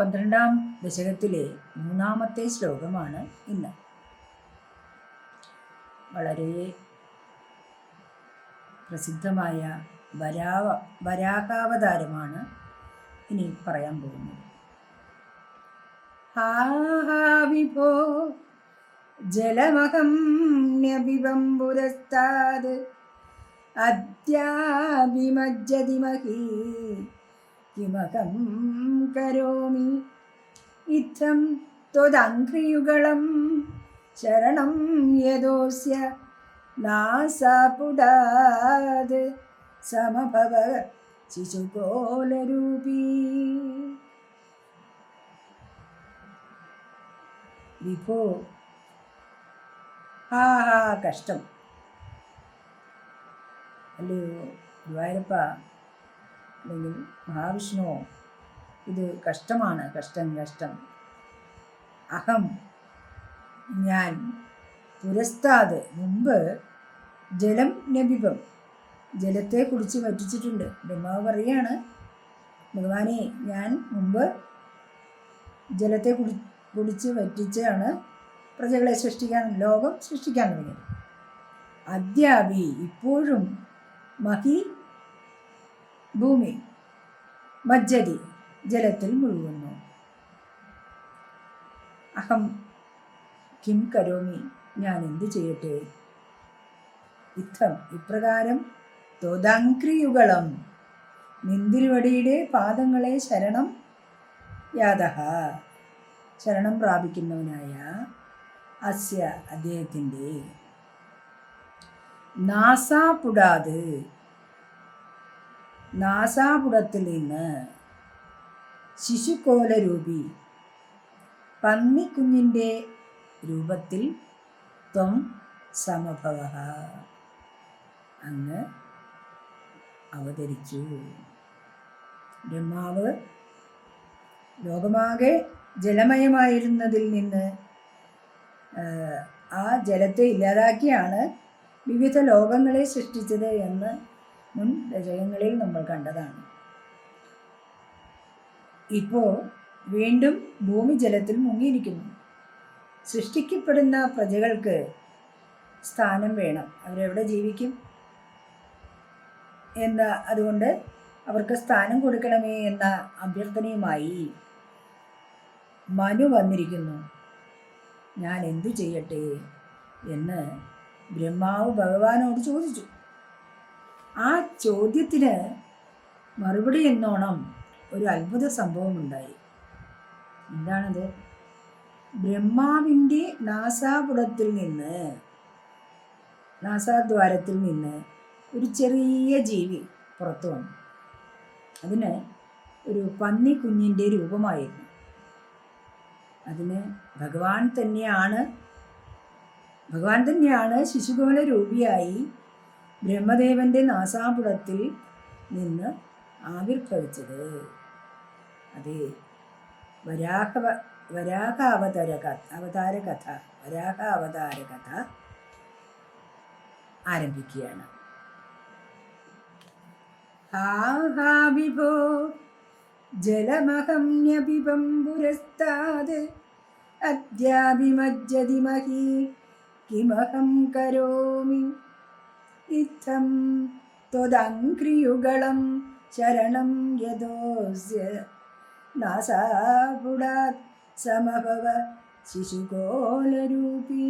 പന്ത്രണ്ടാം ദശകത്തിലെ മൂന്നാമത്തെ ശ്ലോകമാണ് ഇന്ന്. വളരെ പ്രസിദ്ധമായ വരാവ വരാഹാവതാരമാണ് ഇനി പറയാൻ പോകുന്നത്. വിഭോ ജലമഹം മഹീ കിമകം കരോമി. ഇത്തം ത്വദംഘ്രിയുഗളം ശരണം യദോസ്യ. നാസാപുടാത് സമഭവ ശിശുകോലരൂപീ. വിഭോ. ഹാ ഹാ കഷ്ടം. അല്ലയോ ഗുരുവായൂരപ്പ. അല്ലെങ്കിൽ മഹാവിഷ്ണുവോ. ഇത് കഷ്ടമാണ് കഷ്ടം കഷ്ടം. അഹം ഞാൻ പുരസ്താത് മുമ്പ് ജലം ലഭിപം ജലത്തെ കുടിച്ച് വറ്റിച്ചിട്ടുണ്ട്. ബ്രഹ്മാവ് പറയാണ് ഭഗവാനെ ഞാൻ മുമ്പ് ജലത്തെ കുടി കുടിച്ച് വറ്റിച്ചാണ് പ്രജകളെ സൃഷ്ടിക്കാൻ ലോകം സൃഷ്ടിക്കാൻ തുടങ്ങിയത്. അദ്യാപി ഇപ്പോഴും മഹി ഭൂമി. മജ്ജരി ജലത്തിൽ മുഴുകുന്നു. അഹം കിം കരോമി ഞാൻ എന്തു ചെയ്യട്ടെ? ഇത്തം ഇപ്രകാരം തോതാങ്ക്രിയുകളം നിന്തിരുവടിയുടെ പാദങ്ങളെ ശരണം. യാതഹ ശരണം പ്രാപിക്കുന്നവനായ അസ്യ അദ്ദേഹത്തിന്റെ. നാസാപുടാത് നാസാപുടത്തിൽ നിന്ന് ശിശുകോലരൂപി പന്നിക്കുഞ്ഞിന്റെ രൂപത്തിൽ ത്വം സമഭവ. അങ്ങ് അവതരിച്ചു. ബ്രഹ്മാവ് ലോകമാകെ ജലമയമായിരുന്നതിൽ നിന്ന് ആ ജലത്തെ ഇല്ലാതാക്കിയാണ് വിവിധ ലോകങ്ങളെ സൃഷ്ടിച്ചത് എന്ന് മുൻ ദശകങ്ങളിൽ നമ്മൾ കണ്ടതാണ്. ഇപ്പോൾ വീണ്ടും ഭൂമി ജലത്തിൽ മുങ്ങിയിരിക്കുന്നു. സൃഷ്ടിക്കപ്പെടുന്ന പ്രജകൾക്ക് സ്ഥാനം വേണം. അവരെവിടെ ജീവിക്കും? എന്ന അതുകൊണ്ട് അവർക്ക് സ്ഥാനം കൊടുക്കണമേ എന്ന അഭ്യർത്ഥനയുമായി മനു വന്നിരിക്കുന്നു. ഞാൻ എന്തു ചെയ്യട്ടെ? എന്ന് ബ്രഹ്മാവ് ഭഗവാനോട് ചോദിച്ചു. ആ ചോദ്യത്തിന് മറുപടി എന്നോണം ഒരു അത്ഭുത സംഭവം ഉണ്ടായി എന്താണത്? ബ്രഹ്മാവിന്റെ നാസാപുടത്തിൽ നിന്ന് നാസാദ്വാരത്തിൽ നിന്ന് ഒരു ചെറിയ ജീവി പുറത്തു വന്നു. അതിന് ഒരു പന്നി കുഞ്ഞിന്റെ രൂപമായിരുന്നു. അതിന് ഭഗവാൻ തന്നെയാണ് ഭഗവാൻ തന്നെയാണ് ശിശുഭവന രൂപിയായി ബ്രഹ്മദേവന്റെ നാസാപുടത്തിൽ നിന്ന് ആവിർഭവിച്ചത്. അതെ വരാഹ വരാഹ അവതാര കഥ അവതാര കഥ വരാഹ അവതാര കഥ ആരംഭിക്കുകയാണ്. ഹാ ഹാ വിഭോ ജലമഹം അദ്യാഭിമജ്ജതി മഹീ കിമഹം കരോമി. ഇത്തം ത്വദംഘ്രിയുഗളം ശരണം യദോസ്യ നാസാപുടാത് സമഭവ ശിശുകോലരൂപീ.